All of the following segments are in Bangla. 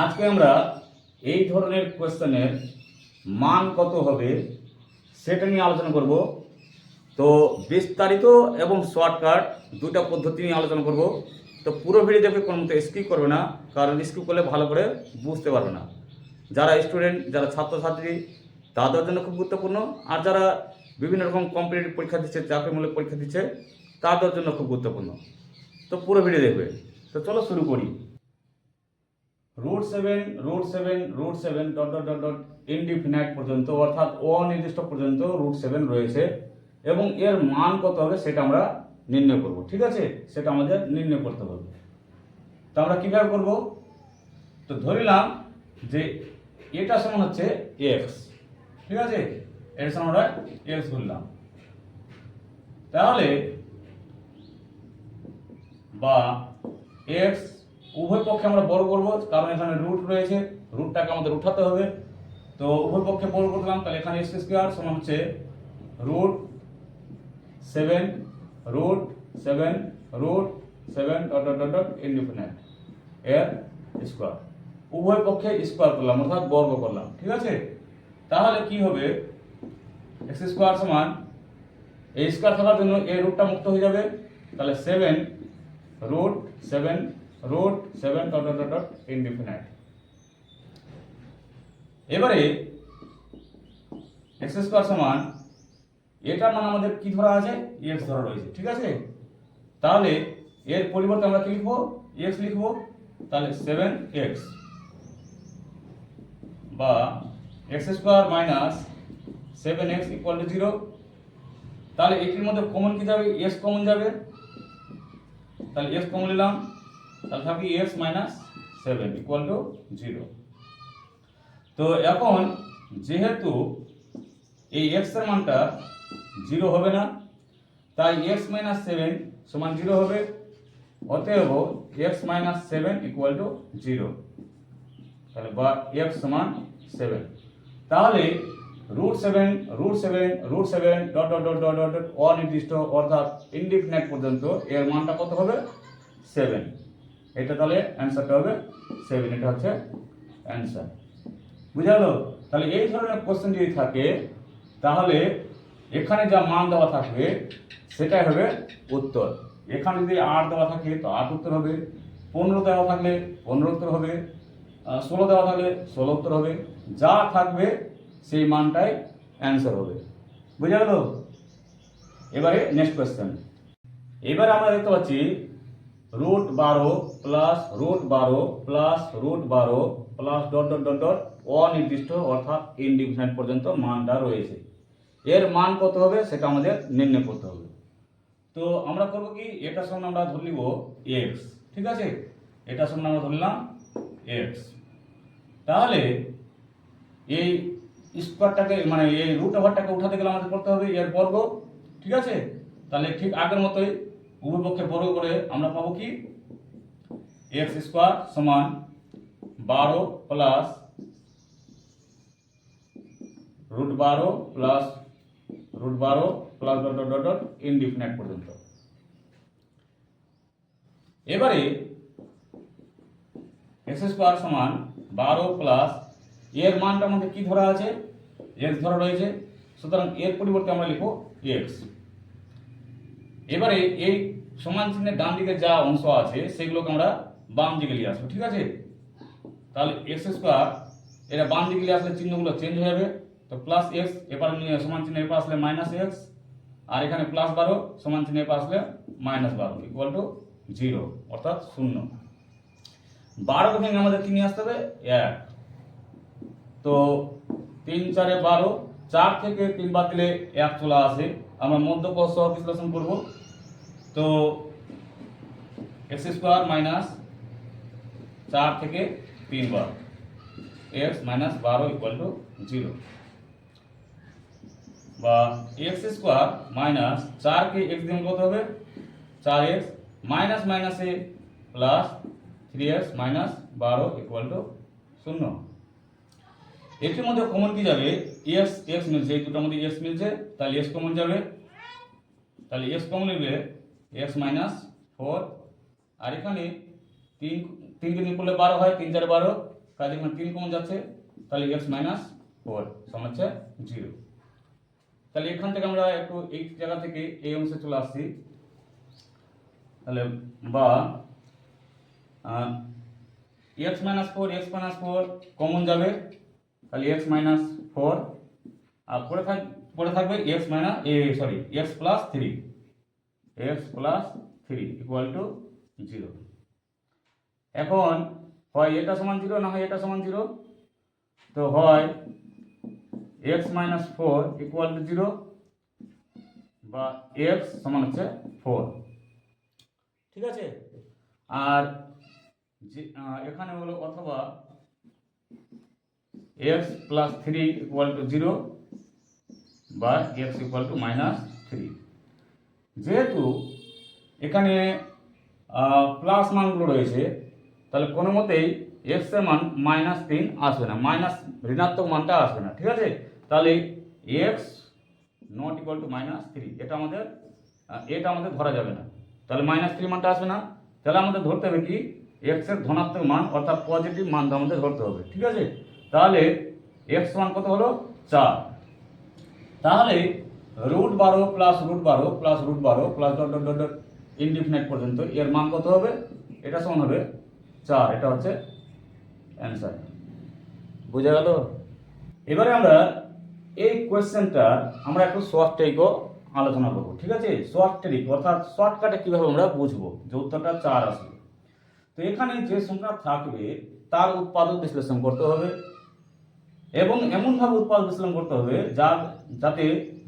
আজকে আমরা এই ধরনের কোয়েশ্চেনের মান কত হবে সেটা নিয়ে আলোচনা করব। তো বিস্তারিত এবং শর্টকাট দুটা পদ্ধতি নিয়ে আলোচনা করব। তো পুরো ভিডিও দেখে কোনো মতো স্কিপ করবে না, কারণ স্কিপ করলে ভালো করে বুঝতে পারবে না। যারা স্টুডেন্ট যারা ছাত্রছাত্রী, তাদের জন্য খুব গুরুত্বপূর্ণ। আর যারা বিভিন্ন রকম কম্পিটিটিভ পরীক্ষা দিচ্ছে, চাকরিমূলক পরীক্ষা দিচ্ছে, তাদের জন্য খুব গুরুত্বপূর্ণ। তো পুরো ভিডিও দেখবে। তো চলো শুরু করি। Root seven root seven root seven dot dot dot dot indefinite পর্যন্ত, অর্থাৎ অনির্দিষ্ট পর্যন্ত রুট সেভেন রয়েছে, এবং এর মান কত হবে সেটা আমরা নির্ণয় করব, ঠিক আছে? সেটা আমাদের নির্ণয় করতে হবে। তো আমরা কীভাবে করব? তো ধরিলাম যে এটা সমান হচ্ছে এক্স ঠিক আছে? এর সমান আমরা এক্স ধরলাম তাহলে বা এক্স উভয় পক্ষে আমরা বড় করব, কারণ এখানে রুট রয়েছে রুটটাকে আমাদের উঠাতে হবে। তো উভয় পক্ষে বড় করলাম, তাহলে এখানে এক্স স্কোয়ার সমান হচ্ছে root seven root seven root seven dot dot dot indefinite এর স্কোয়ার উভয় পক্ষে স্কোয়ার করলাম, অর্থাৎ বর্গ করলাম, ঠিক আছে? তাহলে কি হবে? এক্স স্কোয়ার সমান এই স্কোয়ার থাকার জন্য এই রুটটা মুক্ত হয়ে যাবে। তাহলে seven root seven root seven dot dot dot indefinite এবারে এক্স স্কোয়ার সমান এটার মান আমাদের কি ধরা আছে? এক্স ধরা রয়েছে, ঠিক আছে? তাহলে এর পরিবর্তে আমরা কি লিখব? এক্স লিখব, তাহলে সেভেন এক্স বা X square minus seven X equal to zero তাহলে এটির মধ্যে কমন কি যাবে? এক্স কমন যাবে। তাহলে এক্স কমন নিলাম। তাহলে থাকবে X minus seven equal to zero তো এখন যেহেতু এই এক্সের মানটা জিরো হবে না, তাই এক্স মাইনাস সেভেন সমান জিরো হবে, অতএব X minus seven equal to zero তাহলে বা এক্স সমান সেভেন তাহলে root seven root seven root seven dot dot dot dot dot অনির্দিষ্ট অর্থাৎ ইনডিফিনাইট পর্যন্ত এর মানটা কত হবে? সেভেন এটা তাহলে অ্যান্সারটা হবে সেভেন এটা হচ্ছে অ্যান্সার বুঝা গেল? তাহলে এই ধরনের কোশ্চেন যদি থাকে, তাহলে এখানে যা মান দেওয়া থাকবে, সেটাই হবে উত্তর। এখানে যদি আট দেওয়া থাকে, তো আট উত্তর হবে। পনেরো দেওয়া থাকলে পনেরো উত্তর হবে। ষোলো দেওয়া থাকলে ষোলো উত্তর হবে। যা থাকবে, সেই মানটাই অ্যান্সার হবে। বুঝা গেল? এবারে নেক্সট কোয়েশ্চেন এবারে আমরা দেখতে পাচ্ছি রুট বারো প্লাস রুট বারো প্লাস রুট বারো plus dot dot dot dot অনির্দিষ্ট অর্থাৎ ইনডিফিনাইট পর্যন্ত মানটা রয়েছে। এর মান কত হবে? সেটা আমাদের নির্ণয় করতে হবে। তো আমরা করব কি? এটার সঙ্গে আমরা ধরে নিব এক্স ঠিক আছে? এটার সঙ্গে আমরা ধরলাম এক্স তাহলে এই স্কোয়ারটাকে মানে এই রুট ওভারটাকে উঠাতে গেলে আমাদের করতে হবে এর বর্গ, ঠিক আছে? তাহলে ঠিক আগের মতোই উভয় পক্ষে বর্গ করে আমরা পাবো কি? এক্স স্কোয়ার সমান বারো প্লাস রুট বারো প্লাস রুট বারো প্লাস ডট ডট ডট পর্যন্ত। এবারে এক্স স্কোয়ার সমান বারো প্লাস এর মানটা আমাদের কি ধরা আছে? এক্স ধরা রয়েছে। সুতরাং এর পরিবর্তে আমরা লিখব এক্স এবারে এই সমান চিহ্নের ডান দিকে যা অংশ আছে, সেগুলোকে আমরা বাম দিকে নিয়ে আসব, ঠিক আছে? তাহলে এক্স স্কোয়ার এটা বাম দিকে নিয়ে আসলে চিহ্নগুলো চেঞ্জ হয়ে যাবে। তো প্লাস এক্স এবার সমান চিহ্ন এরপর আসলে মাইনাস এক্স আর এখানে প্লাস বারো, সমান চিহ্ন এরপর আসলে মাইনাস বারো ইকুয়াল টু জিরো অর্থাৎ শূন্য। বারোকে ভেঙে আমাদের কি নিয়ে আসতে হবে? এক। তো তিন চারে বারো, চার থেকে তিন বাদ দিলে এক চলে আসে। আমরা সহ বিশ্লেষণ করব। তো এক্স স্কোয়ার মাইনাস চার থেকে তিন বার। এক্স মাইনাস বারো ইকুয়াল টু জিরো বা এক্স স্কোয়ার মাইনাস চারকে এক্স দিন কত হবে। চার এক্স মাইনাস মাইনাসে প্লাস থ্রি এক্স মাইনাস বারো ইকুয়াল টু শূন্য। এটির মধ্যে কমন কি যাবে? এক্স এক্স মিলছে, এই দুটোর মধ্যে এক্স মিলছে, তাহলে এক্স কমন যাবে। তাহলে এক্স কমন নেবে এক্স মাইনাস ফোর আর এখানে তিন তিনকে নিয়ে করলে বারো হয়, তিন চার বারো কাজে এখানে তিন কমন যাচ্ছে, তাহলে এক্স মাইনাস ফোর সমান জিরো তাহলে এখান থেকে আমরা একটু এই জায়গা থেকে এই অংশে চলে আসছি। তাহলে বা X minus four X minus four common যাবে, তাহলে এক্স মাইনাস ফোর আর পরে থাক, পরে থাকবে x minus A sorry X plus three X plus three equal to zero এখন হয় এটা সমান জিরো না হয় এটা সমান জিরো তো হয় X minus four equal to zero বা এক্স সমান হচ্ছে ফোর ঠিক আছে? আর এখানে হলো অথবা X plus three equal to zero বা X equal to minus three যেহেতু এখানে প্লাস মানগুলো রয়েছে, তাহলে কোনো মতেই এক্সের মান মাইনাস তিন আসবে না। মাইনাস ঋণাত্মক মানটা আসবে না, ঠিক আছে? তাহলে X not equal to minus three এটা আমাদের এটা আমাদের ধরা যাবে না। তাহলে মাইনাস থ্রি মানটা আসবে না। তাহলে আমাদের ধরতে হবে কি? এক্সের ধনাত্মক মান, অর্থাৎ পজিটিভ মানটা আমাদের ধরতে হবে, ঠিক আছে? তাহলে এক্স মান কত হলো? চার। তাহলে রুট বারো প্লাস রুট বারো প্লাস রুট বারো plus dot dot dot indefinite পর্যন্ত। এর মান কত হবে? এটা সমান হবে চার। এটা হচ্ছে অ্যান্সার বুঝা গেল? এবারে আমরা এই কোয়েশ্চেনটা আমরা একটু শর্ট ট্রিকও আলোচনা করব, ঠিক আছে? শর্ট ট্রিক অর্থাৎ শর্টকাটে কীভাবে আমরা বুঝব যে উত্তরটা চার আসবে? তো এখানে যে সংখ্যা থাকবে, তার উৎপাদক বিশ্লেষণ করতে হবে। এবং এমনভাবে উৎপাদ বিশ্লেষণ করতে হবে যার যাতে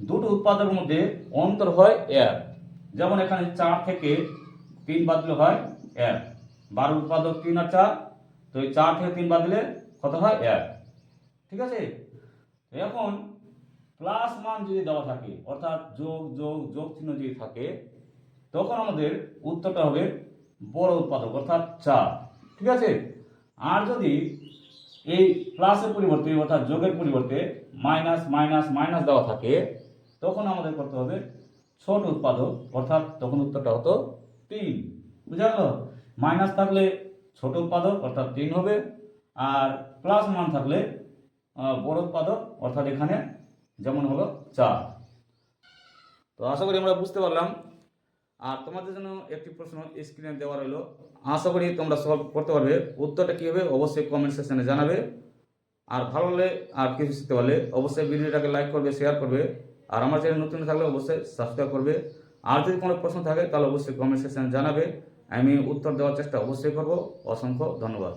দুটো উৎপাদকের মধ্যে অন্তর হয় এক যেমন এখানে চার থেকে তিন বাদ দিলে হয় এক বারো উৎপাদক তিন আর চার, তো এই চার থেকে তিন বাদ দিলে কত হয় এক ঠিক আছে? এখন প্লাস মান যদি দেওয়া থাকে, অর্থাৎ যোগ যোগ যোগ চিহ্ন যদি থাকে, তখন আমাদের উত্তরটা হবে বড় উৎপাদক, অর্থাৎ চার। ঠিক আছে? আর যদি এই প্লাসের পরিবর্তে, অর্থাৎ যোগের পরিবর্তে মাইনাস মাইনাস মাইনাস দেওয়া থাকে, তখন আমাদের করতে হবে ছোট উৎপাদক, অর্থাৎ তখন উত্তরটা হতো তিন। বুঝা গেল? মাইনাস থাকলে ছোট উৎপাদক, অর্থাৎ তিন হবে, আর প্লাস মান থাকলে বড় উৎপাদক, অর্থাৎ এখানে যেমন হলো চার। তো আশা করি আমরা বুঝতে পারলাম। আর তোমাদের জন্য একটি প্রশ্ন স্ক্রিনে দেওয়া রইল। আশা করি তোমরা সলভ করতে পারবে। উত্তরটা কী হবে অবশ্যই কমেন্ট সেকশনে জানাবে। আর ভালো হলে আর কিছু শিখতে পারলে অবশ্যই ভিডিওটাকে লাইক করবে শেয়ার করবে। আর আমার চ্যানেল নতুন থাকলে অবশ্যই সাবস্ক্রাইব করবে। আর যদি কোনো প্রশ্ন থাকে তাহলে অবশ্যই কমেন্ট সেকশনে জানাবে। আমি উত্তর দেওয়ার চেষ্টা অবশ্যই করব। অসংখ্য ধন্যবাদ।